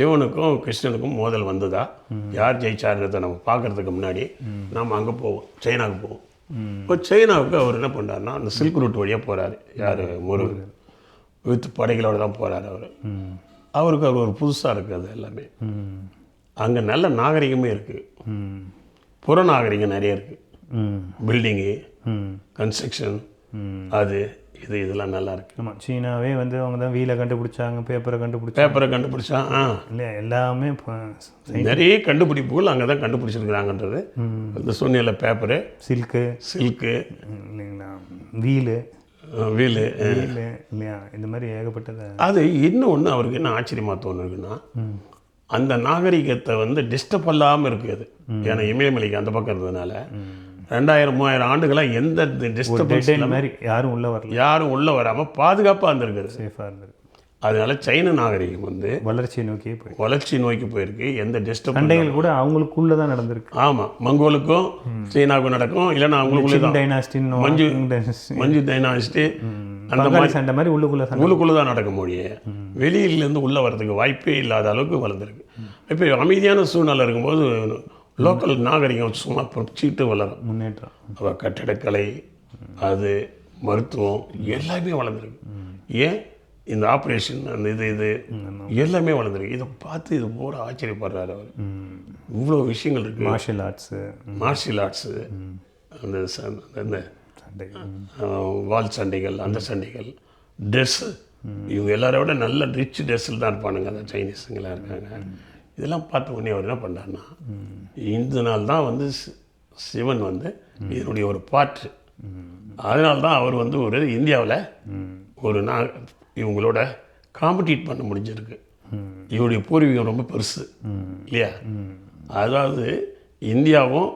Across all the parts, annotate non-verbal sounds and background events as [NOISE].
சிவனுக்கும் கிருஷ்ணனுக்கும் மோதல் வந்ததா? யார் ஜெயிச்சாருன்றதை நம்ம பார்க்கறதுக்கு முன்னாடி நம்ம அங்கே போவோம் சைனாவுக்கு போவோம். இப்போ சைனாவுக்கு அவர் என்ன பண்ணுறாருன்னா அந்த சில்க் ரூட் வழியாக போகிறாரு யார்? முருகன் வித் படைகளோட தான் போகிறாரு அவர். அவருக்கு அவர் ஒரு புதுசாக இருக்குது அது எல்லாமே. அங்கே நல்ல நாகரிகமே இருக்குது புற நாகரிகம் நிறைய இருக்குது பில்டிங்கு கன்ஸ்ட்ரக்ஷன் அது. இது இதெல்லாம் நல்லா இருக்கு ஆமாம் சீனாவே வந்து அவங்க தான் வீலை கண்டுபிடிச்சாங்க பேப்பரை கண்டுபிடிச்சாங்க. பேப்பரை கண்டுபிடிச்சா ஆ. இல்லையா எல்லாமே இப்போ நிறைய கண்டுபிடிப்புகள் அங்கே தான் கண்டுபிடிச்சிருக்கிறாங்கன்றது. இந்த சொன்னியில் பேப்பரு சில்க்கு சில்க்கு இல்லைங்களா? வீலு. வீலு வீலு இல்லையா? இந்த மாதிரி ஏகப்பட்டதை. அது இன்னும் ஒன்று அவருக்கு என்ன ஆச்சரியமாக தோணுதுன்னா அந்த நாகரிகத்தை வந்து டிஸ்டர்ப் பண்ணாமல் இருக்குது அது. ஏன்னா இமயமலைக்கு அந்த பக்கம் இருந்ததுனால. ரெண்டாயிரம் மூவாயிரம் ஆண்டுகளாக எந்த டிஸ்டர்பன்ஸ் மாதிரி யாரும் உள்ளே வரல. யாரும் உள்ளே வராமல் பாதுகாப்பாக இருந்திருக்குது. சேஃபாக இருந்தது அதனால சைன நாகரிகம் வந்து வளர்ச்சியை நோக்கியே போய் வளர்ச்சி நோக்கி போயிருக்கு. எந்த டிஸ்டர்ப் சண்டைகள் கூட அவங்களுக்குள்ளே தான் நடந்திருக்கு. ஆமாம் மங்கோலுக்கும் சீனாவுக்கும் நடக்கும். இல்லைன்னா அவங்களுக்குள்ளே தான். டைனாஸ்டின்னு மஞ்சு. மஞ்சு டைனாஸ்டி அந்த பங்காளி சண்டை மாதிரி உள்ளுக்குள்ளே உள்ளுக்குள்ளே தான் நடக்க முடியும் வெளியிலேருந்து உள்ளே வர்றதுக்கு வாய்ப்பே இல்லாத அளவுக்கு வளர்ந்துருக்கு. இப்போ அமைதியான சூழ்நிலை இருக்கும்போது லோக்கல் நாகரிகம் சும்மா சீட்டு வளரும் முன்னேற்றம். அப்போ கட்டடக்கலை அது மருத்துவம் எல்லாமே வளர்ந்துருக்கு. ஏன்? இந்த ஆப்ரேஷன் அந்த இது இது எல்லாமே வளர்ந்துருக்கு. இதை பார்த்து இது பூரா ஆச்சரியப்படுறாரு அவர். இவ்வளோ விஷயங்கள் இருக்குது மார்ஷியல் ஆர்ட்ஸு மார்ஷியல் ஆர்ட்ஸு அந்த அந்த வால் சண்டைகள் அந்த சண்டைகள். ட்ரெஸ்ஸு இவங்க எல்லாரை விட நல்ல ரிச் ட்ரெஸ்ஸில் தான் இருப்பானுங்க அந்த சைனீஸுங்களாம் இருக்காங்க. இதெல்லாம் பார்த்த உடனே அவர் என்ன பண்ணாருன்னா இந்த நாள் தான் வந்து சிவன் வந்து இதனுடைய ஒரு பாட்டு. அதனால தான் அவர் வந்து ஒரு இந்தியாவில் ஒரு நா இவங்களோட காம்படிட் பண்ண முடிஞ்சிருக்கு. இவருடைய பூர்வீகம் ரொம்ப பெருசு இல்லையா? அதாவது இந்தியாவும்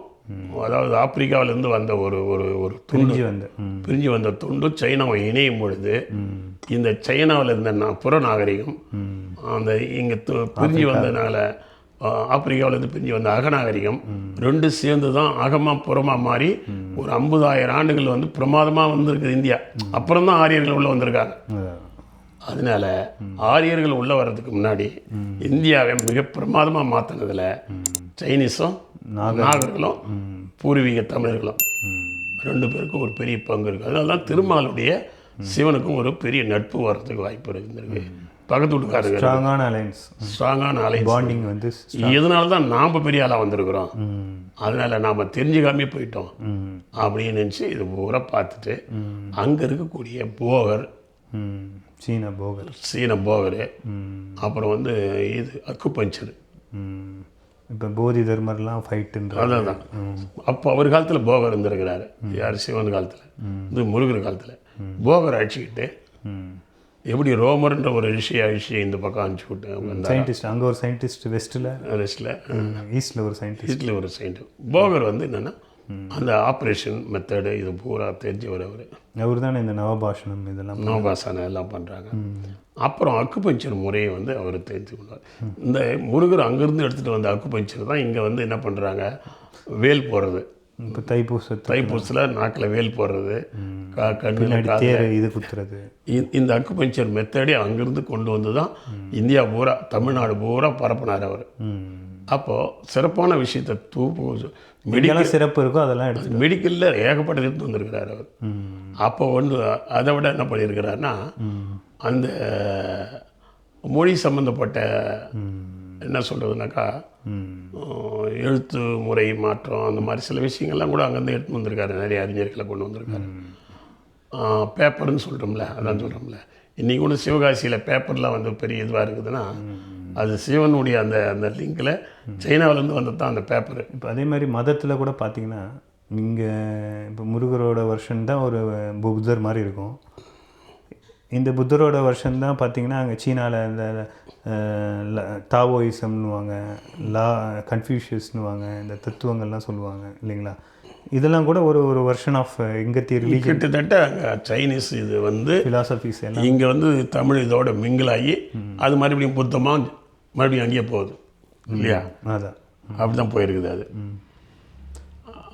அதாவது ஆப்பிரிக்காவிலேருந்து வந்த ஒரு ஒரு ஒரு துண்டு வந்து. பிரிஞ்சு வந்த துண்டு சைனாவை இணையும் பொழுது இந்த சைனாவில் இருந்த புற நாகரிகம் அந்த இங்கே பிரிஞ்சு வந்ததுனால ஆப்பிரிக்காவிலேருந்து பிரிஞ்சு வந்த அகநாகரிகம் ரெண்டு சேர்ந்து தான் அகமாக புறமாக மாறி ஒரு ஐம்பதாயிரம் ஆண்டுகள் வந்து பிரமாதமாக வந்திருக்குது இந்தியா. அப்புறம் தான் ஆரியர்கள் உள்ளே வந்திருக்காங்க. அதான். அதனால ஆரியர்கள் உள்ள வர்றதுக்கு முன்னாடி இந்தியாவை மிக பிரமாதமாக மாற்றினதில் சைனீஸும் நாகர்களும் பூர்வீக தமிழர்களும் ரெண்டு பேருக்கும் ஒரு பெரிய பங்கு இருக்குது அதனால தான் திருமாலுடைய சிவனுக்கும் ஒரு பெரிய நட்பு வர்றதுக்கு வாய்ப்பு இருந்திருக்கு. பக்கத்து வீட்டுக்காரங்க ஸ்ட்ராங்கான அலைன்ஸ் ஸ்ட்ராங்கான அலை பாண்டிங் வந்து இதனால தான் நாம் பெரிய ஆளாக வந்திருக்கிறோம்? ம். அதனால நாம் தெரிஞ்சுக்காமே போயிட்டோம். ம். அப்படின்னு நினச்சி இது பூரா பார்த்துட்டு அங்கே இருக்கக்கூடிய போகர். சீன போகர். சீன போகர். அப்புறம் வந்து இது அக்குபஞ்சர். ம். இப்போ போதி தர்மர்லாம் ஃபைட்டுன்ற அதான் அப்போ அவர் காலத்தில் போகர் இருந்திருக்கிறாரு. யார் சிவன் காலத்தில்? இது முருகர் காலத்தில். போகர் அழிச்சிக்கிட்டு ம் எப்படி ரோமர்ன்ற ஒரு ரிஷி அழிச்சு இந்த பக்கம் அனுப்பிச்சு விட்டு வந்தார்? சயின்டிஸ்ட் அங்கே ஒரு சயின்டிஸ்ட் வெஸ்ட்டில் ரெஸ்டில் ஈஸ்டில் ஒரு சயின்டிஸ்ட் இதில் ஒரு சைண்ட் போகர் வந்து என்னென்னா அந்த ஆப்ரேஷன் மெத்தடு இது பூரா தெரிஞ்சவர் அவர் அவர் தானே இந்த நவபாஷணம் இதெல்லாம் நோபாசனை எல்லாம் பண்ணுறாங்க அப்புறம் அக்குபஞ்சர் முறையை வந்து அவர் தெரிஞ்சு கொண்டார். இந்த முருகர் அங்கேருந்து எடுத்துகிட்டு வந்த அக்குபஞ்சர் தான் இங்கே வந்து என்ன பண்ணுறாங்க வேல் போடுறது இப்போ தைப்பூசத்து தைப்பூசில் நாக்கில் வேல் போடுறது கா கண்ணில் இது குத்துறது. இந்த அக்குபஞ்சர் மெத்தடே அங்கேருந்து கொண்டு வந்து தான் இந்தியா பூரா தமிழ்நாடு பூரா பரப்புனார் அவர். அப்போது சிறப்பான விஷயத்தை தூப்பு எங்கெல்லாம் சிறப்பு இருக்கோ அதெல்லாம் எடுத்து மெடிக்கலில் ஏகப்பட்ட எடுத்து வந்திருக்கிறார் அவர். அப்போ வந்து அதை விட என்ன பண்ணியிருக்கிறாருன்னா அந்த மொழி சம்மந்தப்பட்ட என்ன சொல்கிறதுனாக்கா எழுத்து முறை மாற்றம் அந்த மாதிரி சில விஷயங்கள்லாம் கூட அங்கேருந்து எடுத்து வந்திருக்காரு. நிறைய அறிஞர்களை கொண்டு வந்திருக்காரு. பேப்பர்னு சொல்கிறோம்ல அதான் சொல்கிறோம்ல இன்றைக்கி கூட சிவகாசியில் பேப்பர்லாம் வந்து பெரிய இதுவாக இருக்குதுன்னா அது சிவனுடைய அந்த அந்த லிங்கில் சைனாவிலேருந்து வந்தது தான் அந்த பேப்பரு. இப்போ அதே மாதிரி மதத்தில் கூட பார்த்தீங்கன்னா இங்கே இப்போ முருகரோட வருஷன் தான் ஒரு புத்தர் மாதிரி இருக்கும். இந்த புத்தரோட வருஷன் தான் பார்த்தீங்கன்னா அங்கே சீனாவில் இந்த அஹ், ல- கன்ஃபியூஷியஸ்னுவாங்க இந்த தத்துவங்கள்லாம் சொல்லுவாங்க இல்லைங்களா? இதெல்லாம் கூட ஒரு ஒரு வருஷன் ஆஃப் எங்கத்தி ரிலீஜன் கிட்டத்தட்ட அங்கே சைனீஸ் இது வந்து ஃபிலாசபிஸ் இங்கே வந்து தமிழ் இதோட மிங்கிளாகி அது மறுபடியும் புத்தமாக மறுபடியும் அங்கேயே போகுது இல்லையா? அதான். அப்படி தான் போயிருக்குது அது.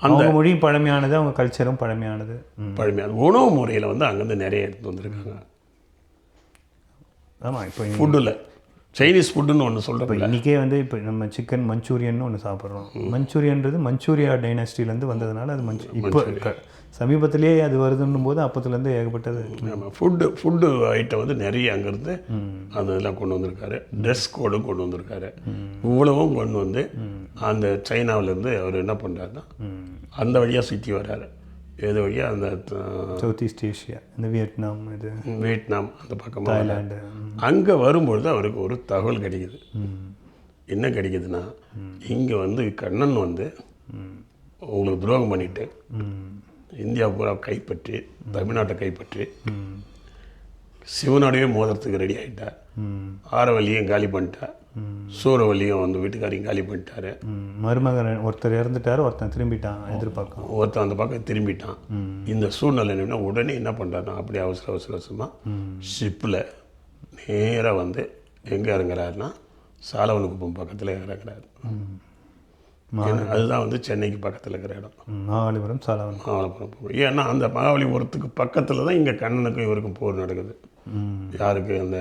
அவங்க மொழியும் பழமையானது அவங்க கல்ச்சரும் பழமையானது. ம். பழமையான உணவு முறையில் வந்து அங்கேருந்து நிறைய எடுத்து வந்திருக்காங்க. ஆமாம் இப்போ ஃபுட்டில் சைனீஸ் ஃபுட்டுன்னு ஒன்று இப்போ சொல்கிறோம்ல இன்றைக்கே வந்து இப்போ நம்ம சிக்கன் மஞ்சூரியன் ஒன்று சாப்பிட்றோம். மஞ்சூரியன்றது மஞ்சூரியா டைனஸ்டிலேருந்து வந்ததுனால அது மஞ்சு இப்போ சமீபத்திலேயே அது வருதுன்னும் போது அப்பத்துலேருந்து ஏகப்பட்டது. ஃபுட்டு ஃபுட்டு ஐட்டம் வந்து நிறைய அங்கேருந்து அதெல்லாம் கொண்டு வந்திருக்காரு. ட்ரெஸ் கோடும் கொண்டு வந்திருக்காரு. இவ்வளவும் கொண்டு வந்து அந்த சைனாவிலேருந்து அவர் என்ன பண்ணுறாருன்னா அந்த வழியாக சுற்றி வர்றாரு. ஏது வழியாக அந்த சவுத் ஈஸ்ட் ஏஷியா இந்த வியட்நாம் இது வியட்நாம் அந்த பக்கமாக தாய்லாண்டு அங்கே வரும்பொழுது அவருக்கு ஒரு தகவல் கிடைக்குது. என்ன கிடைக்குதுன்னா இங்கே வந்து கண்ணன் வந்து உங்களுக்கு துரோகம் பண்ணிட்டு இந்தியா பூரா கைப்பற்றி தமிழ்நாட்டை கைப்பற்றி சிவனோடவே மோதிரத்துக்கு ரெடி ஆகிட்டார் ஆரவல்லியும் காலி பண்ணிட்டார் சூரவல்லியும் வந்து வீட்டுக்காரையும் காலி பண்ணிட்டாரு. மருமகன் ஒருத்தர் இறந்துட்டார் ஒருத்தன் திரும்பிட்டான் எதிர்பார்க்கும். ஒருத்தன் அந்த பக்கம் திரும்பிட்டான். இந்த சூழ்நிலை என்னன்னா உடனே என்ன பண்ணுறாருன்னா அப்படியே அவசர அவசர அவசரமாக ஷிப்பில் நேராக வந்து எங்கே இறங்குறாருன்னா சாலவனுக்குப்பம் பக்கத்தில் இறங்குறாரு. அதுதான் வந்து சென்னைக்கு பக்கத்தில் இருக்கிற இடம். மகாபலிபுரம் சாலவன். மகாபலிபுரம் போகும். ஏன்னா அந்த மகாபலிபுரத்துக்கு பக்கத்தில் தான் இங்கே கண்ணனுக்கும் இவருக்கும் போர் நடக்குது. யாருக்கு? அந்த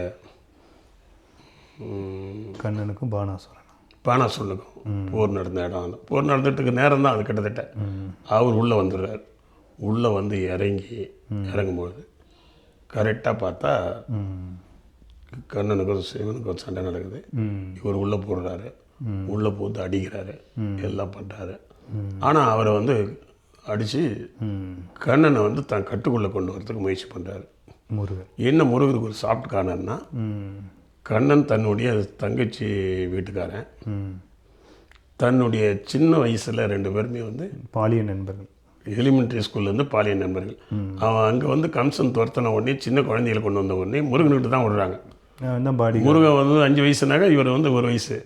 கண்ணனுக்கும் பானாசுரன் பானாசுரனுக்கும் போர் நடந்த இடம் அந்த போர் நடந்துட்டுக்கு நேரம் தான் அது கிட்டத்தட்ட. அவர் உள்ளே வந்துடுறார். உள்ளே வந்து இறங்கி இறங்கும்பொழுது கரெக்டாக பார்த்தா கண்ணனுக்கும் சிவனுக்கும் சண்டை நடக்குது. இவர் உள்ளே போடுறாரு உள்ளே போட்டு அடிக்கிறாரு. எல்லாம் பண்ணுறாரு ஆனால் அவரை வந்து அடித்து கண்ணனை வந்து தன் கட்டுக்குள்ளே கொண்டு வரதுக்கு முயற்சி பண்ணுறாரு முருகன். என்ன முருகருக்கு ஒரு சாஃப்ட் கார்னர்னா கண்ணன் தன்னுடைய தங்கச்சி வீட்டுக்காரன். தன்னுடைய சின்ன வயசில் ரெண்டு பேருமே வந்து பாலிய நண்பர்கள். எலிமெண்ட்ரி ஸ்கூல்லேருந்து பாலியல் நண்பர்கள். அவன் அங்கே வந்து கம்சன் துரத்தின உடனே சின்ன குழந்தைகளை கொண்டு வந்த உடனே முருகன்கிட்ட தான் விடுறாங்க. பாடி. முருகன் வந்து அஞ்சு வயசுனாக்கா இவர் வந்து ஒரு வயசு.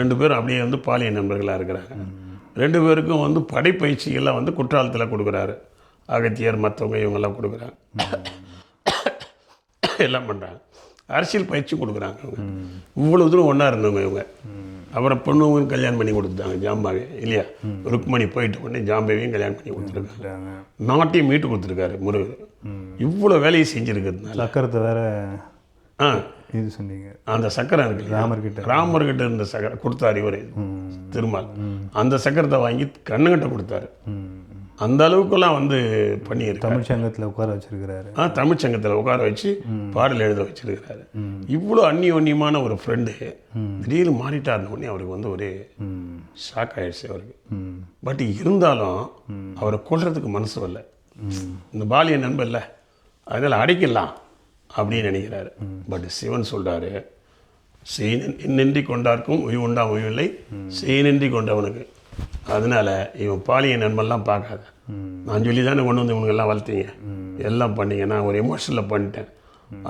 ரெண்டு பேரும் அப்படியே வந்து பாலியல் நண்பர்களாக இருக்கிறாங்க. ரெண்டு பேருக்கும் வந்து படைப்பயிற்சிகள்லாம் வந்து குற்றாலத்தில் கொடுக்குறாரு. அகத்தியர் மற்றவங்க இவங்கெல்லாம் கொடுக்குறாங்க. எல்லாம் பண்ணுறாங்க அரசியல் பயிற்சி கொடுக்குறாங்க அவங்க. இவ்வளோ தூரம் ஒன்றா இருந்தவங்க இவங்க. அப்புறம் பொண்ணுங்க கல்யாணம் பண்ணி கொடுத்தாங்க ஜாம்பாவே இல்லையா? ருக்மணி போயிட்டு உடனே ஜாம்பேவையும் கல்யாணம் பண்ணி கொடுத்துருக்காங்க. நாட்டையும் மீட்டு கொடுத்துருக்காரு முருகர். இவ்வளோ வேலையை செஞ்சுருக்கிறதுனால. சக்கரத்தை வேற ஆ. இது சொன்னீங்க. அந்த சக்கரம் இருக்கு? ராமர்கிட்ட. ராமர்கிட்ட இருந்த சக்கரம் கொடுத்தாரு இவர். திருமால். அந்த சக்கரத்தை வாங்கி கண்ணுகிட்ட கொடுத்தாரு. அந்த அளவுக்குலாம் வந்து பண்ணியிருக்காரு. தமிழ் சங்கத்தில் உட்கார வச்சிருக்கிறாரு. ஆ தமிழ் சங்கத்தில் உட்கார வச்சு பாடல் எழுத வச்சிருக்கிறாரு. இவ்வளோ அந்நியோன்யமான ஒரு ஃப்ரெண்டு திடீர்னு மாறிட்டாருன உடனே அவருக்கு வந்து ஒரு ஷாக் ஆயிடுச்சு அவருக்கு. பட் இருந்தாலும் அவரை கொல்றதுக்கு மனசு வரல. இந்த பாலிய நண்பர்ல அதனால் அடைக்கலாம் அப்படின்னு நினைக்கிறாரு. பட் சிவன் சொல்றாரு செய்நின்றி கொண்டார்க்கும் உயிர் உண்டா உயிரில்லை செய்நின்றி கொண்டவனுக்கு. அதனால இவன் பாலிய நண்பன்லாம் பார்க்காத. நான் சொல்லி தானே கொண்டு வந்து இவனுங்கெல்லாம் வளர்த்தீங்க. எல்லாம் பண்ணீங்க. நான் ஒரு எமோஷனில் பண்ணிட்டேன்.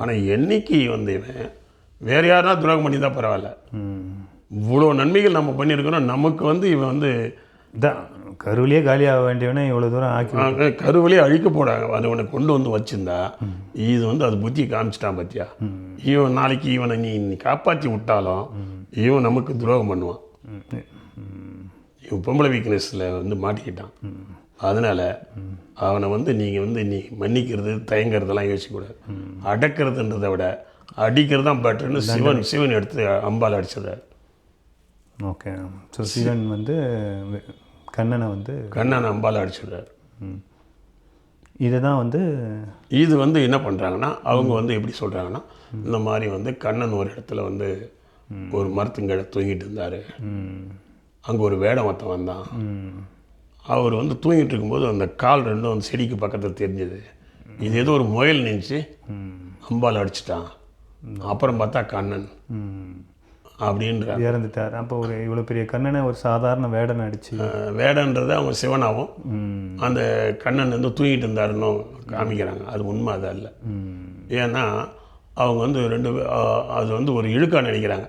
ஆனால் என்னைக்கு வந்து இவன் வேற யாருனா துரோகம் பண்ணி தான் பரவாயில்ல இவ்வளோ நன்மைகள் நம்ம பண்ணியிருக்கிறோம். நமக்கு வந்து இவன் வந்து இதான் கருவிலேயே காலியாக வேண்டியவனே இவ்வளோ தூரம் ஆக்கி ஆக, கருவிலே அழிக்க போடாங்க அதை உன்னை கொண்டு வந்து வச்சிருந்தா இது வந்து அது புத்தி காமிச்சிட்டான் பத்தியா? இவன் நாளைக்கு இவனை நீ காப்பாற்றி விட்டாலும் இவன் நமக்கு துரோகம் பண்ணுவான். பொம்பளை வீக்னஸில் வந்து மாட்டிக்கிட்டான். அதனால் அவனை வந்து நீங்கள் வந்து நீ மன்னிக்கிறது தயங்கிறதெல்லாம் யோசிக்கக்கூடாது. அடக்கிறதுன்றதை விட அடிக்கிறது தான் பெட்டர்னு சிவன் சிவன் எடுத்து அம்பால் அடிச்சிடுறாரு ஓகே ஸோ சிவன் வந்து கண்ணனை வந்து கண்ணனை அம்பால் அடிச்சிடுறாரு. இதை தான் வந்து இது வந்து என்ன பண்ணுறாங்கன்னா அவங்க வந்து எப்படி சொல்கிறாங்கன்னா இந்த மாதிரி வந்து கண்ணன் ஒரு இடத்துல வந்து ஒரு மரத்துங்கடை தூங்கிட்டு இருந்தார். அங்கே ஒரு வேடம் ஒருத்தன் வந்தான். அவர் வந்து தூங்கிட்டு இருக்கும்போது அந்த கால் ரெண்டும் அந்த செடிக்கு பக்கத்தில் தெரிஞ்சது. இது ஏதோ ஒரு முயல் நினச்சி அம்பால் அடிச்சிட்டான். அப்புறம் பார்த்தா கண்ணன். அப்படின்ற இறந்துட்டார். அப்போ ஒரு இவ்வளோ பெரிய கண்ணனை ஒரு சாதாரண வேடன் அடிச்சு. வேடன்றது அவங்க சிவனாவும் ம், அந்த கண்ணன் வந்து தூங்கிட்டு இருந்தாருன்னு காமிக்கிறாங்க. அது உண்மை அது அல்ல. ஏன்னா அவங்க வந்து ரெண்டு அது வந்து ஒரு இழுக்கா நினைக்கிறாங்க.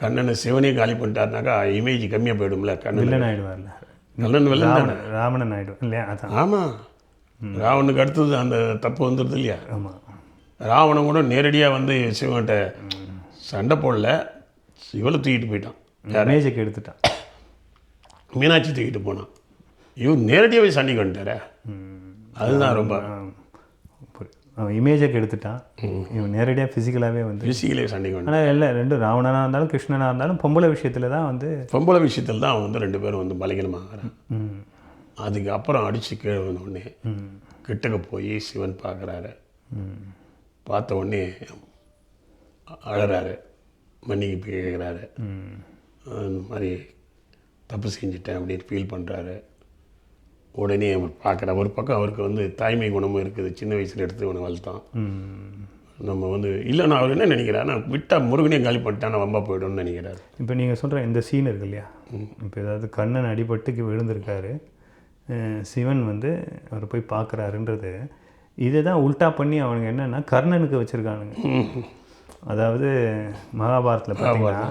கண்ணனை சிவனே காலி பண்ணிட்டாருனாக்கா இமேஜ் கம்மியாக போயிடும்ல கண்ணன். ஆயிடுவார்ல. கண்ணன் வெள்ளம் தானே. ராவணன் ஆயிடுவான் இல்லையா? ஆமாம் ராவனுக்கு அடுத்தது அந்த தப்பு வந்துடுது இல்லையா? ஆமாம் ராவணன் கூட நேரடியாக வந்து சிவன்கிட்ட சண்டை போடல சிவலை தூக்கிட்டு போயிட்டான். மேஜைக்கு எடுத்துட்டான். மீனாட்சி தூக்கிட்டு போனான். இவர் நேரடியாகவே சண்டைக்கு வந்துட்டாரே. அதுதான் ரொம்ப அவன் இமேஜை கெடுத்துட்டான் இவன் நேரடியாக ஃபிசிக்கலாகவே வந்து பிசிக்கலே சண்டைக்கு வந்து ஆனால் இல்லை ரெண்டும் ராவணனாக இருந்தாலும் கிருஷ்ணனாக இருந்தாலும் பொம்பளை விஷயத்தில் தான் வந்து பொம்பளை விஷயத்தில் தான் அவன் வந்து ரெண்டு பேரும் வந்து பலகீனமாகறான் அதுக்கு அப்புறம் அடித்து கீழே வந்த உடனே கிட்டக்க போய் சிவன் பார்க்குறாரு. பார்த்த உடனே அழறாரு. மன்னிக்கு கேட்குறாரு. ம், இந்த மாதிரி தப்பு செஞ்சுட்டேன் அப்படின்னு ஃபீல் பண்ணுறாரு உடனே அவர் பார்க்குற ஒரு பக்கம் அவருக்கு வந்து தாய்மை குணமும் இருக்குது. சின்ன வயசில் எடுத்து இவனை வளர்த்தான். நம்ம வந்து இல்லை நான் அவர் என்ன நினைக்கிறாருன்னா விட்டால் முருகனே காலி பண்ணிட்டா நான் வம்பா போய்டும்னு நினைக்கிறாரு. இப்போ நீங்கள் சொல்கிற இந்த சீன் இருக்கு இல்லையா? இப்போ ஏதாவது கண்ணன் அடிபட்டுக்கு விழுந்திருக்காரு. சிவன் வந்து அவர் போய் பார்க்குறாருன்றது. இதை தான் உல்டா பண்ணி அவனுங்க என்னென்னா கர்ணனுக்கு வச்சுருக்கானுங்க. [LAUGHS] அதாவது மகாபாரத்தில் பார்த்தீங்கன்னா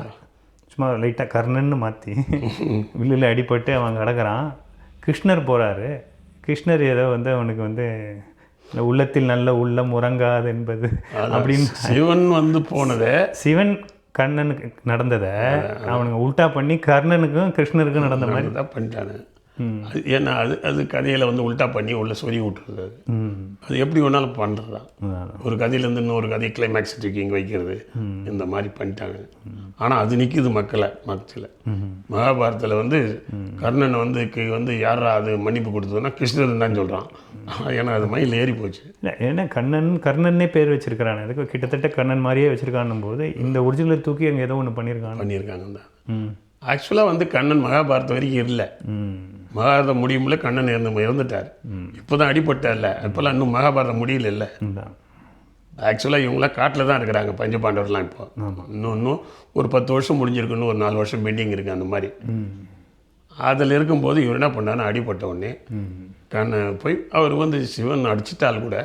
சும்மா லைட்டாக கர்ணன்னு மாற்றி [LAUGHS] வில்லில் அடிபட்டு அவன் கிடக்குறான். கிருஷ்ணர் போகிறாரு கிருஷ்ணர் ஏதோ வந்து அவனுக்கு வந்து உள்ளத்தில் நல்ல உள்ளம் உறங்காது என்பது அப்படின்னு சிவன் வந்து போனதை சிவன் கண்ணனுக்கு நடந்ததை அவனுங்க உல்டா பண்ணி கர்ணனுக்கும் கிருஷ்ணருக்கும் நடந்த மாதிரி தான் பண்ணிட்டானு. ஏன்னா அது அது கதையில் வந்து உல்டா பண்ணி உள்ள சொல்லி விட்டுருது அது. அது எப்படி வேணாலும் பண்ணுறது அதான். ஒரு கதையிலேருந்து இன்னொரு கதை கிளைமேக்ஸ் இங்கே வைக்கிறது இந்த மாதிரி பண்ணிட்டாங்க. ஆனால் அது நிற்கிது மக்களை மக்களை. மகாபாரதத்தில் வந்து கர்ணன் வந்து வந்து யாரா அது மன்னிப்பு கொடுத்ததுன்னா கிருஷ்ணன் தான் சொல்கிறான் ஏன்னா அது மயில் ஏறி போச்சு. ஏன்னா கண்ணன் கர்ணன்னே பேர் வச்சிருக்கிறான். அதுக்கு கிட்டத்தட்ட கண்ணன் மாதிரியே வச்சிருக்கான்னும் போது இந்த ஒரிஜினல் தூக்கி அங்கே ஏதோ ஒன்று பண்ணியிருக்கான் பண்ணியிருக்காங்க தான் ஆக்சுவலாக வந்து கண்ணன் மகாபாரதம் வரைக்கும் இல்லை. மகாபாரதம் முடியும்ல கண்ணன் இறந்து இறந்துட்டார். இப்போ தான் அடிபட்டார்ல. இப்போல்லாம் இன்னும் மகாபாரதம் முடியல இல்லை ஆக்சுவலாக இவங்களாம் காட்டில் தான் இருக்கிறாங்க பஞ்சபாண்டவர்லாம் இப்போ. இன்னும் இன்னும் ஒரு பத்து வருஷம் முடிஞ்சிருக்கு இன்னும் ஒரு நாலு வருஷம் பெண்டிங் இருக்குது அந்த மாதிரி. அதில் இருக்கும்போது இவர் என்ன பண்ணாருன்னா அடிபட்ட உடனே கண்ண போய் அவர் வந்து சிவன் அடிச்சிட்டால் கூட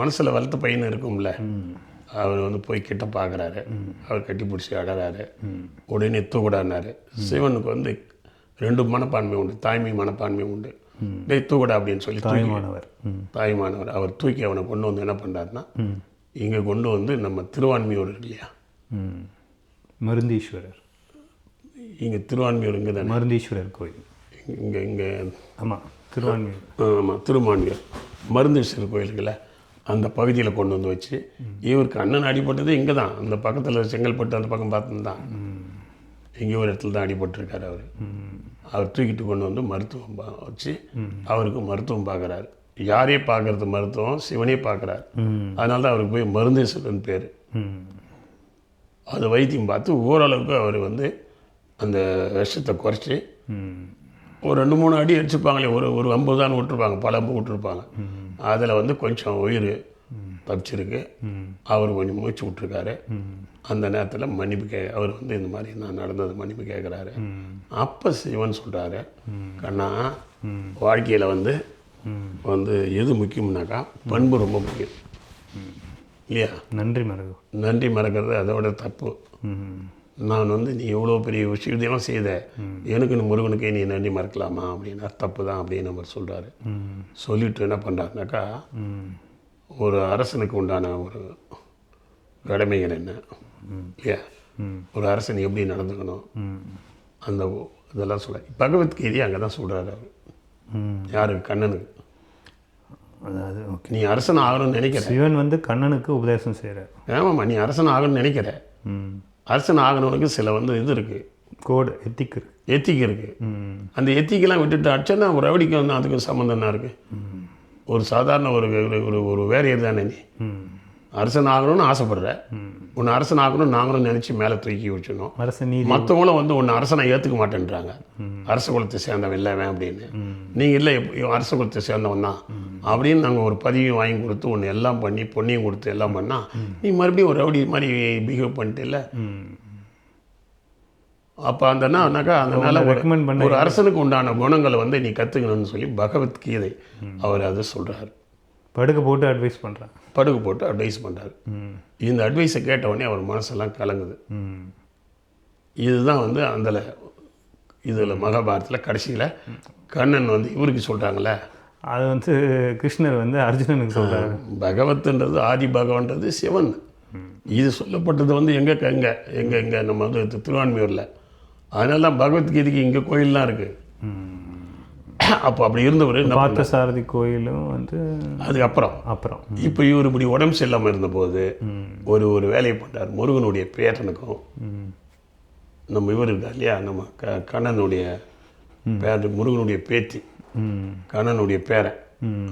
மனசில் வளர்த்த பையன் இருக்கும்ல. அவர் வந்து போய் கிட்ட பார்க்குறாரு அவர் கட்டி பிடிச்சி அடறாரு உடனே தூக்கூடாருனாரு. சிவனுக்கு வந்து ரெண்டு மனப்பான்மை உண்டு தாய்மை மனப்பான்மை உண்டு. டேய் தூக்கூடா அப்படின்னு சொல்லி தாய்மானவர். தாய்மானவர். அவர் தூக்கி அவனை கொண்டு வந்து என்ன பண்ணுறாருன்னா இங்கே கொண்டு வந்து நம்ம திருவான்மையூர் இல்லையா? ம். மருந்தீஸ்வரர். இங்கே திருவான்மையூர் இங்கே தானே? மருந்தீஸ்வரர் கோயில். இங்கே இங்கே ஆமாம் திருவான்மையூர். ஆமாம் திருமான்மையூர். மருந்தீஸ்வரர் கோயில் இருக்குல்ல அந்த பகுதியில் கொண்டு வந்து வச்சு இவருக்கு அண்ணன் அடிபட்டது இங்கே தான். அந்த பக்கத்தில் செங்கல்பட்டு அந்த பக்கம் பார்த்து தான். இங்கே ஒரு இடத்துல தான் அடிபட்டிருக்காரு அவர். அவர் தூக்கிட்டு கொண்டு வந்து மருத்துவம் வச்சு அவருக்கு மருத்துவம் பார்க்குறாரு யாரே பார்க்கறது மருத்துவம் சிவனே பார்க்குறாரு அதனால தான் அவருக்கு போய் மருந்தீஸ்வரன் பேர். அது வைத்தியம் பார்த்து ஓரளவுக்கு அவர் வந்து அந்த விஷத்தை குறைச்சி ஒரு ரெண்டு மூணு அடி அடிச்சிருப்பாங்களே ஒரு ஒரு ஐம்பது தான் விட்டுருப்பாங்க பல அம்பு விட்டுருப்பாங்க. அதில் வந்து கொஞ்சம் உயிர் தப்பிச்சிருக்கு. அவர் கொஞ்சம் மூச்சு விட்ருக்காரு அந்த நேரத்தில் மன்னிப்பு கே அவர் வந்து இந்த மாதிரி நான் நடந்தது மன்னிப்பு கேட்குறாரு அப்போ சிவன் சொல்கிறாரு கண்ணா வாழ்க்கையில் வந்து வந்து எது முக்கியம்னாக்கா பண்பு ரொம்ப முக்கியம். இல்லையா? நன்றி மருகு. நன்றி மறக்கிறது அதோட தப்பு. நான் வந்து நீ எவ்வளோ பெரிய விஷயத்தையும் செய்த எனக்கு நீ முருகனுக்கே நீ நன்றி மறக்கலாமா அப்படின்னா தப்பு தான் அப்படின்னு அவர் சொல்கிறாரு சொல்லிட்டு என்ன பண்ணுறாருனாக்கா ஒரு அரசனுக்கு உண்டான ஒரு கடமைகள் என்ன? இல்லையா ஒரு அரசன் எப்படி நடந்துக்கணும்? ம் அந்த இதெல்லாம் சொல்ல பகவத்கீதையை அங்கே தான் சொல்கிறாரு அவர். ம் யாருக்கு கண்ணனுக்கு. அதாவது நீ அரசன் ஆகணும்னு நினைக்கிற. சிவன் வந்து கண்ணனுக்கு உபதேசம் செய்கிறார் ஆமாம்மா நீ அரசன் ஆகணும்னு நினைக்கிற. ம். அரசன் ஆகணுனுக்கு சில வந்து இது இருக்குது கோடு எத்திக் இருக்கு. எத்திக் இருக்குது ம். அந்த எத்திக்கெல்லாம் விட்டுட்டு அடிச்சா ஒரு ரவுடிக்கு வந்து அதுக்கு சம்மந்தம் என்ன இருக்குது ஒரு சாதாரண ஒரு ஒரு- ஒரு வேரியர் தானே நீ. அரசன் ஆகணும்னு ஆசைப்படுற. உன்னை அரசன் ஆகணும்னு நாங்களும் நினச்சி மேலே தூக்கி வச்சிடணும். மற்றவங்களும் வந்து உன்னை அரசனை ஏற்றுக்க மாட்டேன்றாங்க. அரச குலத்தை சேர்ந்தவன் இல்லவன் அப்படின்னு. நீங்கள் இல்லை அரச குலத்தை சேர்ந்தவன் தான். அப்படின்னு நாங்கள் ஒரு பதிவையும் வாங்கி கொடுத்து உன்னை எல்லாம் பண்ணி பொண்ணையும் கொடுத்து எல்லாம் பண்ணால் நீ மறுபடியும் ஒரு ரவுடி மாதிரி பிஹேவ் பண்ணிட்டு இல்லை? ம் அப்போ அந்த என்னன்னாக்கா அதனால ஒரு ரெக்கமெண்ட் பண்ண ஒரு அரசனுக்கு உண்டான குணங்களை வந்து நீ கற்றுக்கணும்னு சொல்லி பகவத்கீதை அவர் அதை சொல்கிறார் படுக்க போட்டு அட்வைஸ் பண்ணுறான் படுகு போட்டு அட்வைஸ் பண்ணுறாரு இந்த அட்வைஸை கேட்ட உடனே அவர் மனசெல்லாம் கலங்குது. இதுதான் வந்து அந்த இதில் மகாபாரதத்தில் கடைசியில் கண்ணன் வந்து இவருக்கு சொல்கிறாங்களே அது வந்து கிருஷ்ணர் வந்து அர்ஜுனனுக்கு சொல்கிறாரு பகவத்துன்றது ஆதி பகவான்றது சிவன். இது சொல்லப்பட்டது வந்து எங்கே எங்கே எங்கே எங்கே நம்ம வந்து திருவான்மியூரில். அதனால தான் பகவத்கீதைக்கு இங்கே கோயிலெலாம் இருக்குது அப்போ அப்படி இருந்தவர் என்ன பார்த்த சாரதி கோயிலும் வந்து அதுக்கப்புறம். அப்புறம். இப்போ இவர் இப்படி உடம்பு சரியில்லாமல் இருந்தபோது ஒரு ஒரு வேலையை பண்ணார் முருகனுடைய பேரனுக்கும் நம்ம இவர் இருக்கார் இல்லையா? நம்ம க கண்ணனுடைய பேர் முருகனுடைய பேத்தி கண்ணனுடைய பேரன்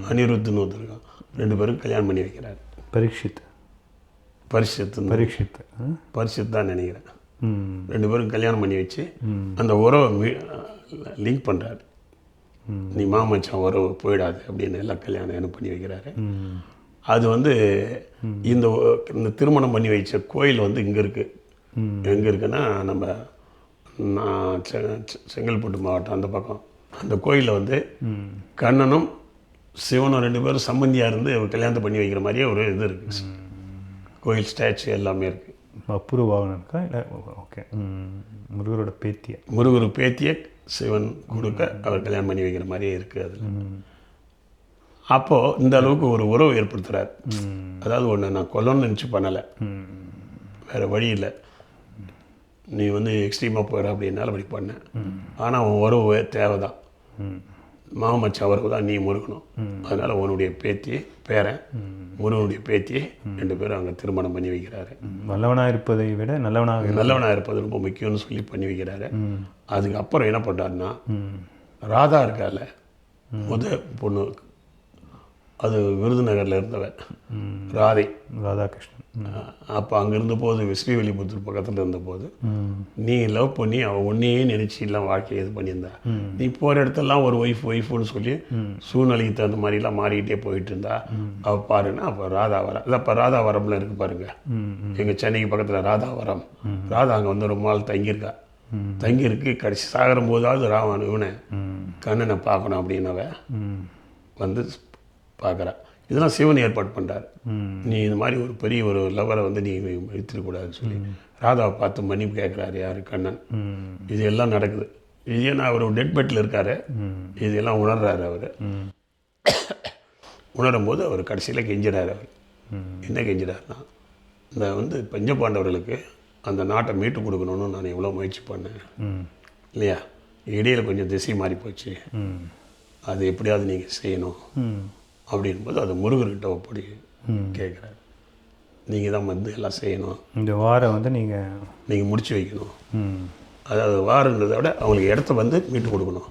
அனிருத்துன்னு ஒருத்தருக்கான் ரெண்டு பேரும் கல்யாணம் பண்ணி வைக்கிறார். பரீட்சித் பரிசுத்து பரீட்சித் ஆ? பரிசுத்து தான் நினைக்கிறேன். ரெண்டு பேரும் கல்யாணம் பண்ணி வச்சு அந்த உறவை லிங்க் பண்ணுறாரு நீ மாமச்சான் உறவு போயிடாது அப்படின்னு எல்லாம் கல்யாணம் என்ன பண்ணி வைக்கிறாரு. அது வந்து இந்த இந்த திருமணம் பண்ணி வச்ச கோயில் வந்து இங்கே இருக்குது எங்கே இருக்குன்னா நம்ம நான் செ- செங்கல்பட்டு மாவட்டம் அந்த பக்கம். அந்த கோயிலில் வந்து கண்ணனும் சிவனும் ரெண்டு பேரும் சம்பந்தியாக இருந்து கல்யாணத்தை பண்ணி வைக்கிற மாதிரியே ஒரு இது இருக்குது கோயில் ஸ்டாச்சு எல்லாமே இருக்குது அப்புற வாகனம் இருக்கா இல்லை ஓகே. முருகரோட பேத்தியா. முருகர் பேத்தியை சிவன் கொடுக்க அவர் கல்யாணம் பண்ணி வைக்கிற மாதிரியே இருக்குது அதில். அப்போது இந்த அளவுக்கு ஒரு உறவு ஏற்படுத்துகிறார் அதாவது ஒன்று நான் கொல்லணும்னு நினச்சி பண்ணலை. வேறு வழி இல்லை. நீ வந்து எக்ஸ்ட்ரீமாக போயிட அப்படின்னால அப்படி பண்ணேன். ஆனால் உன் உறவு தேவை தான் மாமச்ச உறவு தான் நீ முருகணும். அதனால் உன்னுடைய பேத்தி பேரன் முருகனுடைய பேத்தியை ரெண்டு பேரும் அங்கே திருமணம் பண்ணி வைக்கிறாரு. நல்லவனாக இருப்பதை விட நல்லவனாக நல்லவனாக இருப்பது ரொம்ப முக்கியம்னு சொல்லி பண்ணி வைக்கிறாரு. அதுக்கப்புறம் என்ன பண்ணுறாருன்னா ராதா இருக்கால முத பொண்ணு அது விருதுநகரில் இருந்தவன் ம். ராதை. ராதாகிருஷ்ணன். அப்போ அங்கே இருந்தபோது ஸ்ரீவில்லிபுத்தூர் பக்கத்தில் இருந்தபோது நீ லவ் பண்ணி அவள் ஒன்றையே நினச்சி எல்லாம் வாழ்க்கையை இது பண்ணியிருந்தா. நீ போகிற இடத்தெல்லாம் ஒரு ஒய்ஃப் ஒய்ஃப்னு சொல்லி சூழ்நிலைக்கு தகுந்த மாதிரிலாம் மாறிக்கிட்டே போயிட்டு இருந்தா அவள் பாருன்னா அப்போ ராதாவரம் இல்லை அப்போ ராதாவரம்ல இருக்கு பாருங்க. எங்கள் சென்னைக்கு பக்கத்தில் ராதாவரம். ராதா அங்கே வந்து ரொம்ப நாள் தங்கியிருக்கா. தங்கியிருக்கு கடைசி சாகிற போதாவது ராவன் இவனை கண்ணனை பார்க்கணும் அப்படின்னவ வந்து பார்க்குறா இதெல்லாம் சிவன் ஏற்பாடு பண்ணுறாரு நீ இந்த மாதிரி ஒரு பெரிய ஒரு லவரை வந்து நீ எடுத்துடக்கூடாதுன்னு சொல்லி ராதாவை பார்த்து மன்னிப்பு கேட்குறாரு யார்? கண்ணன். இது எல்லாம் நடக்குது. இது ஏன்னா அவர் டெட் பெட்டில் இருக்காரு. இதெல்லாம் உணர்றாரு அவர். உணரும் போது அவர் கடைசியில் கெஞ்சிறாரு அவர். என்ன கெஞ்சிறாருன்னா இந்த வந்து பஞ்சபாண்டவர்களுக்கு அந்த நாட்டை மீட்டு கொடுக்கணும்னு நான் எவ்வளோ முயற்சி பண்ணேன். இல்லையா? இடையில கொஞ்சம் திசை மாறி போச்சு அது எப்படியாவது நீங்கள் செய்யணும். அப்படின்போது அது முருகர்கிட்ட ஒப்படி. கேட்குறாரு. நீங்கள் தான் வந்து எல்லாம் செய்யணும். இந்த வாரம் வந்து நீங்கள் நீங்கள் முடிச்சு வைக்கணும். அதாவது வாருன்றதை விட அவங்களுக்கு இடத்த வந்து மீட்டு கொடுக்கணும்.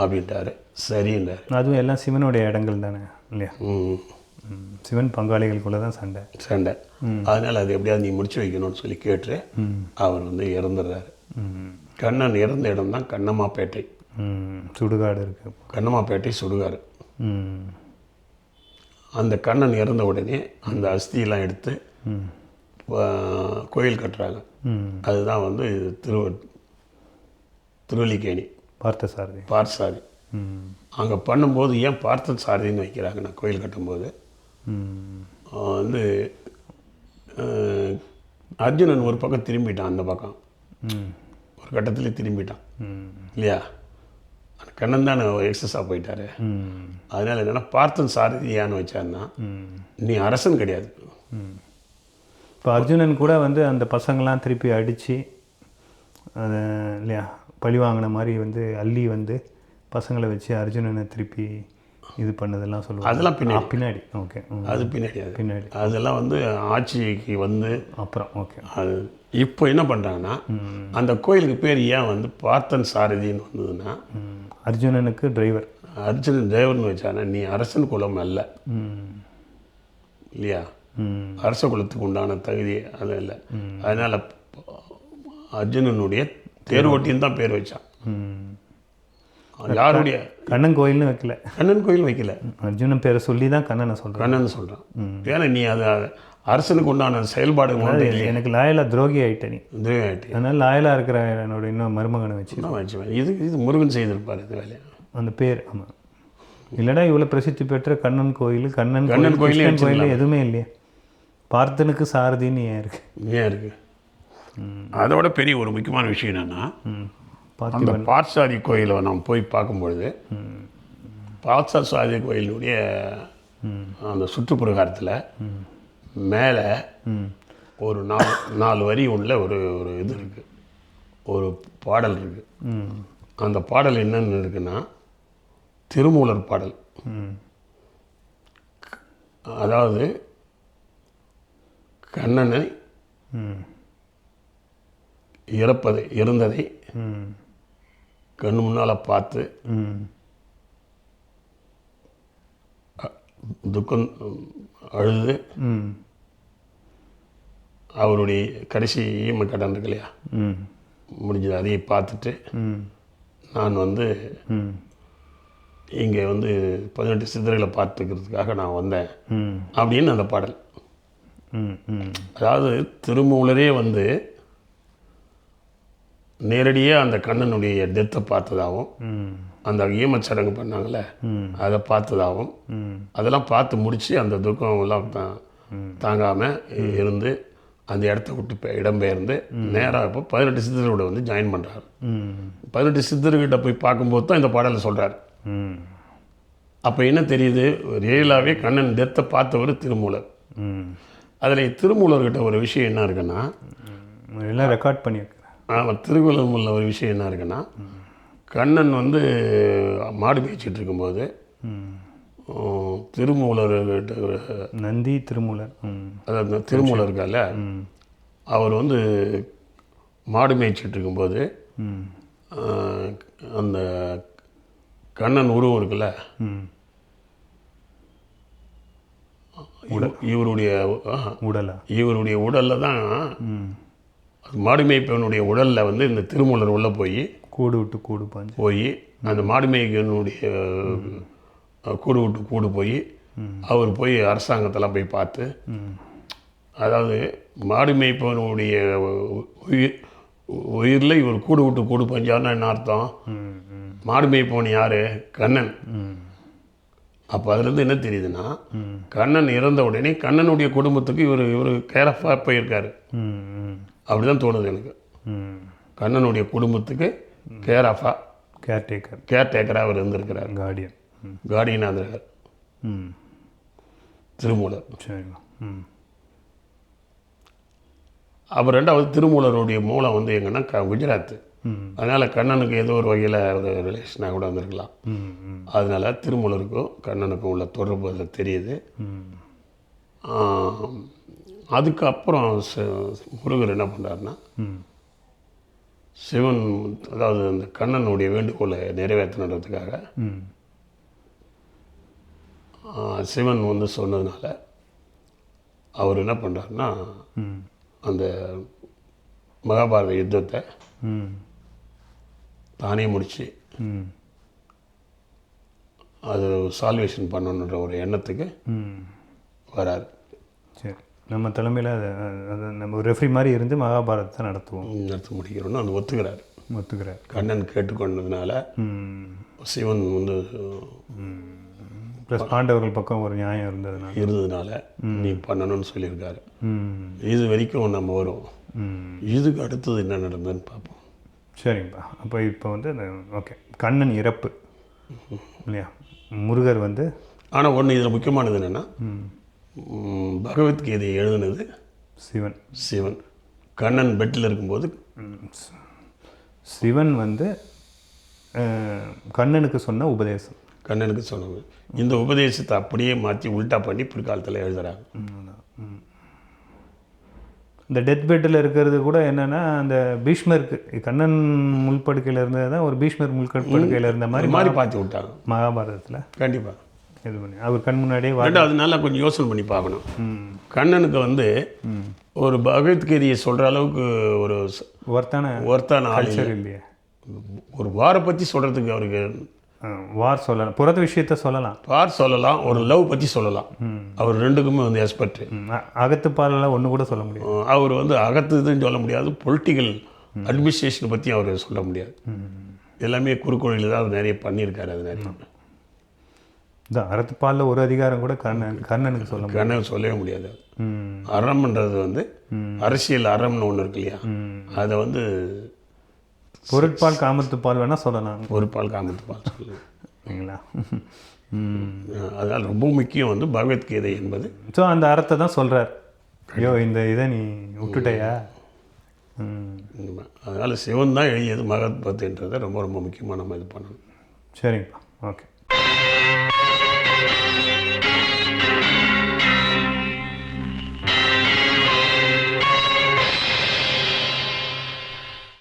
அப்படின்ட்டாரு. சரின்றாரு. அதுவும் எல்லாம் சிவனுடைய இடங்கள் தானே இல்லையா? சிவன் பங்காளிகளுக்குள்ள தான் சண்டை. சண்டை. அதனால் அது எப்படியாவது நீ முடிச்சு வைக்கணும்னு சொல்லி கேட்டு அவர் வந்து இறந்துடுறாரு. கண்ணன் இறந்த இடம் தான் கண்ணம்மாப்பேட்டை சுடுகாடு இருக்கு. கண்ணம்மாப்பேட்டை சுடுகாடு. அந்த கண்ணன் இறந்த உடனே அந்த அஸ்தியெல்லாம் எடுத்து கோயில் கட்டுறாங்க. அதுதான் வந்து திரு திருவல்லிக்கேணி. பார்த்த சாரதி பார்த்தசாரி அங்கே பண்ணும்போது ஏன் பார்த்த சாரதின்னு வைக்கிறாங்க? நான் கோயில் கட்டும்போது. வந்து அர்ஜுனன் ஒரு பக்கம் திரும்பிட்டான் அந்த பக்கம். ம் ஒரு கட்டத்திலே திரும்பிட்டான். ம் இல்லையா? கண்ணன் தான் எக்ஸஸாக போயிட்டாரு. ம் அதனால் என்னென்னா பார்த்தன் சாரதியான்னு வச்சாருன்னா நீ அரசன் கிடையாது. ம் இப்போ அர்ஜுனன் கூட வந்து அந்த பசங்களாம் திருப்பி அடித்து அதை இல்லையா பழி வாங்கின மாதிரி வந்து அள்ளி வந்து பசங்களை வச்சு அர்ஜுனனை திருப்பி இது பண்ணதெல்லாம் சொல்லுவாங்க. அதெல்லாம் பின்னாடி. பின்னாடி. ஓகே. அது பின்னாடி அது. பின்னாடி. அதெல்லாம் வந்து ஆட்சிக்கு வந்து அப்புறம் ஓகே அது இப்போ என்ன பண்ணுறாங்கன்னா அந்த கோயிலுக்கு பேர் ஏன் வந்து பார்த்தன் சாரதின்னு வந்ததுன்னா. அர்ஜுனனுக்கு டிரைவர் அர்ஜுனன் தேவர்னு வச்சானா நீ அரசன் குலம் அல்ல. இல்லையா? அரச குலத்துக்கு உண்டான தகுதி அது இல்லை. அதனால் அர்ஜுனனுடைய தேர்வட்டின்னு தான் பேர் வச்சான். யாருடைய? கண்ணன் கோயில்னு வைக்கல. கண்ணன் கோயில் வைக்கல. அர்ஜுனன் பேரை சொல்லி தான் கண்ணனை சொல்கிறேன் கண்ணன் சொல்கிறான் ஏன்னா நீ அது அரசனுக்கு உண்டான செயல்பாடு எனக்கு லாயலா துரோகி ஆயிட்ட நீ. துரையாட்டி அதனால லாயலாக இருக்கிற என்னோட இன்னும் மருமகனை வச்சு. வச்சுவேன் இது இது முருகன் செய்திருப்பார் இது வேலையை. அந்த பேர் ஆமாம் இல்லைன்னா இவ்வளோ பிரசித்தி பெற்ற கண்ணன் கோயில் கண்ணன் கண்ணன் கோயில் கோயிலே எதுவுமே இல்லையே. பார்த்தனுக்கு சாரதின்னு ஏன் இருக்கு? ஏன் இருக்கு? அதோட பெரிய ஒரு முக்கியமான விஷயம் என்னன்னா அந்த பாட்சாதி கோயிலை நாம் போய் பார்க்கும்பொழுது பாட்சாதி கோயிலுடைய அந்த சுற்றுப்புறகாரத்தில் மேலே ஒரு நாலு நாலு வரி உள்ள ஒரு ஒரு இது இருக்குது ஒரு பாடல் இருக்குது அந்த பாடல் என்னன்னு இருக்குன்னா திருமூலர் பாடல். அதாவது கண்ணனை இறப்பதை இருந்ததை கண் முன்னால் பார்த்து ம். துக்கம் அழுது. ம். அவருடைய கடைசி ஈம கடன் இருக்கு இல்லையா? ம். முடிஞ்சது. அதையை பார்த்துட்டு ம். நான் வந்து ம். இங்கே வந்து பதினெட்டு சித்தர்களை பார்த்துக்கிறதுக்காக நான் வந்தேன். ம். அப்படின்னு அந்த பாடல். ம் ம். அதாவது திருமூலரே வந்து நேரடியாக அந்த கண்ணனுடைய டெத்தை பார்த்ததாகவும் அந்த ஈமச்சடங்கு பண்ணாங்கல்ல ம். அதை பார்த்ததாகவும் அதெல்லாம் பார்த்து முடித்து அந்த துக்கம் எல்லாம் தா தாங்காமல் இருந்து அந்த இடத்த விட்டு இடம்பெயர்ந்து நேராக இப்போ பதினெட்டு சித்தர்களோட வந்து ஜாயின் பண்ணுறாரு பதினெட்டு சித்தர்கிட்ட போய் பார்க்கும்போது தான் இந்த பாடலை சொல்கிறார் அப்போ என்ன தெரியுது? ரியலாகவே கண்ணன் டெத்தை பார்த்தவர் திருமூலர். அதில் திருமூலர்கிட்ட ஒரு விஷயம் என்ன இருக்குன்னா. எல்லாம் ரெக்கார்ட் பண்ணியிருக்கிறேன் அவன் திருக்குறள் ஒரு விஷயம் என்ன இருக்குன்னா கண்ணன் வந்து மாடு மேய்ச்சிட்டு இருக்கும்போது திருமூலர்கிட்ட நந்தி திருமூலர் அதாவது திருமூலர் இருக்கால அவர் வந்து மாடு மேய்ச்சிட்டு இருக்கும்போது அந்த கண்ணன் உருவம் இருக்குல்ல இவருடைய உடலா? இவருடைய உடலில் தான் மாடு மேய்ப்பவனுடைய உடலில் வந்து இந்த திருமூலர் உள்ளே போய் கூடு விட்டு கூடு பாஞ்சு. போய் அந்த மாடு மேய்க்கனுடைய கூடு விட்டு கூடு போய் அவர் போய் அரசாங்கத்தெல்லாம் போய் பார்த்து அதாவது மாடு மேய்ப்பவனுடைய உயிர் உயிரில் இவர் கூடு விட்டு கூடு பஞ்சார்னா என்ன அர்த்தம்? மாடு மேய்ப்பவன் யார்? கண்ணன். அப்போ அதுலேருந்து என்ன தெரியுதுன்னா கண்ணன் இறந்த உடனே கண்ணனுடைய குடும்பத்துக்கு இவர் இவர் கேரஃபாக போயிருக்காரு. ம் ம். அப்படி தான் தோணுது எனக்கு. கண்ணனுடைய குடும்பத்துக்கு கேரஃபா கேர்டேக்கர் கேர்டேக்கராக அவர் இருந்திருக்கிறார். கார்டியன் கார்டியனாக இருந்திருக்கார் ம். திருமூலர். சரிங்க ம். அப்புறம் ரெண்டாவது திருமூலருடைய மூலம் வந்து எங்கன்னா க குஜராத் அதனால் கண்ணனுக்கு ஏதோ ஒரு வகையில் ஒரு ரிலேஷனாக கூட வந்திருக்கலாம். அதனால் திருமூலருக்கும் கண்ணனுக்கும் உள்ள தொடர்பு அதில் தெரியுது. அதுக்கப்புறம் முருகர் என்ன பண்ணுறாருன்னா சிவன் அதாவது அந்த கண்ணனுடைய வேண்டுகோளை ஆ, சிவன் வந்து சொன்னதுனால அவர் என்ன பண்ணுறாருன்னா அந்த மகாபாரத யுத்தத்தை தானே முடித்து அது சால்வேஷன் பண்ணணுன்ற ஒரு எண்ணத்துக்கு வராரு. சரி. நம்ம தலைமையில் அதை அதை நம்ம ஒரு ரெஃப்ரி மாதிரி இருந்து மகாபாரதத்தை நடத்துவோம். நடத்த முடிக்கிறோன்னு அது ஒத்துக்கிறார். ஒத்துக்கிறார். கண்ணன் கேட்டுக்கொண்டதுனால சிவன் வந்து ப்ளஸ் பாண்டவர்கள் பக்கம் ஒரு நியாயம் இருந்ததுனால. இருந்ததுனால நீ பண்ணணும்னு சொல்லியிருக்காரு. இது வரைக்கும் நம்ம வரும். இதுக்கு அடுத்தது என்ன நடந்ததுன்னு பார்ப்போம். சரிங்கப்பா அப்போ இப்போ வந்து அந்த ஓகே கண்ணன் இறப்பு. இல்லையா? முருகர் வந்து ஆனால் ஒன்று இதில் முக்கியமானது என்னென்னா ம், பகவத்கீதையை எழுதுனது சிவன். சிவன். கண்ணன் பெட்டில் இருக்கும்போது சிவன் வந்து கண்ணனுக்கு சொன்ன உபதேசம். கண்ணனுக்கு சொன்னது. இந்த உபதேசத்தை அப்படியே மாற்றி உல்டா பண்ணி பிற்காலத்தில் எழுதுறாங்க. இந்த டெத் பெட்டில் இருக்கிறது கூட என்னன்னா அந்த பீஷ்மருக்கு கண்ணன் முள்படுக்கையில் இருந்தது தான் ஒரு பீஷ்மர் முள்படுக்கையில் இருந்த மாதிரி மாதிரி பார்த்து விட்டாங்க. மகாபாரதத்தில். கண்டிப்பாக இது பண்ணி அவர் கண் முன்னாடியே ரெண்டாவது நல்லா கொஞ்சம் யோசனை பண்ணி பார்க்கணும். கண்ணனுக்கு வந்து ஒரு பகவத்கீதையை சொல்கிற அளவுக்கு ஒரு ஒருத்தான ஒர்த்தான ஆள் இல்லை. சரி இல்லையே. ஒரு வாரை பற்றி சொல்கிறதுக்கு அவருக்கு வார் சொல்லலாம். புறத்த விஷயத்த சொல்லலாம். வார் சொல்லலாம் ஒரு லவ் பற்றி சொல்லலாம். அவர் ரெண்டுக்குமே வந்து எக்ஸ்பர்ட் ம், அ- அகத்துப்பாலெல்லாம் ஒன்று கூட சொல்ல முடியும் அவர் வந்து அகத்து இதுன்னு சொல்ல முடியாது. பொலிட்டிக்கல் அட்மினிஸ்ட்ரேஷனை பற்றி அவர் சொல்ல முடியாது. எல்லாமே குறுக்கோழில் தான் அவர் நிறைய பண்ணியிருக்காரு அது நிறைய. இந்த அறத்துப்பாலில் ஒரு அதிகாரம் கூட கண்ணன் கண்ணனுக்கு சொல்ல கண்ணன் சொல்லவே முடியாது. அறம்ன்றது வந்து அரசியல் அறம்னு ஒன்று இருக்கு இல்லையா. அதை வந்து பொருட்பால் காமத்துப்பால் வேணால் சொல்லலாம். ஒரு பால் காமத்து பால் சரிங்களா [LAUGHS] அதனால் ரொம்ப முக்கியம் வந்து பகவத்கீதை என்பது. ஸோ அந்த அறத்தை தான் சொல்கிறார் ஐயோ இந்த இதை நீ விட்டுட்டயா? அதனால் சிவன் தான் எழுதியது மகத் பத்துன்றதை ரொம்ப ரொம்ப முக்கியமாக நம்ம இது பண்ணணும். சரிங்கப்பா. ஓகே.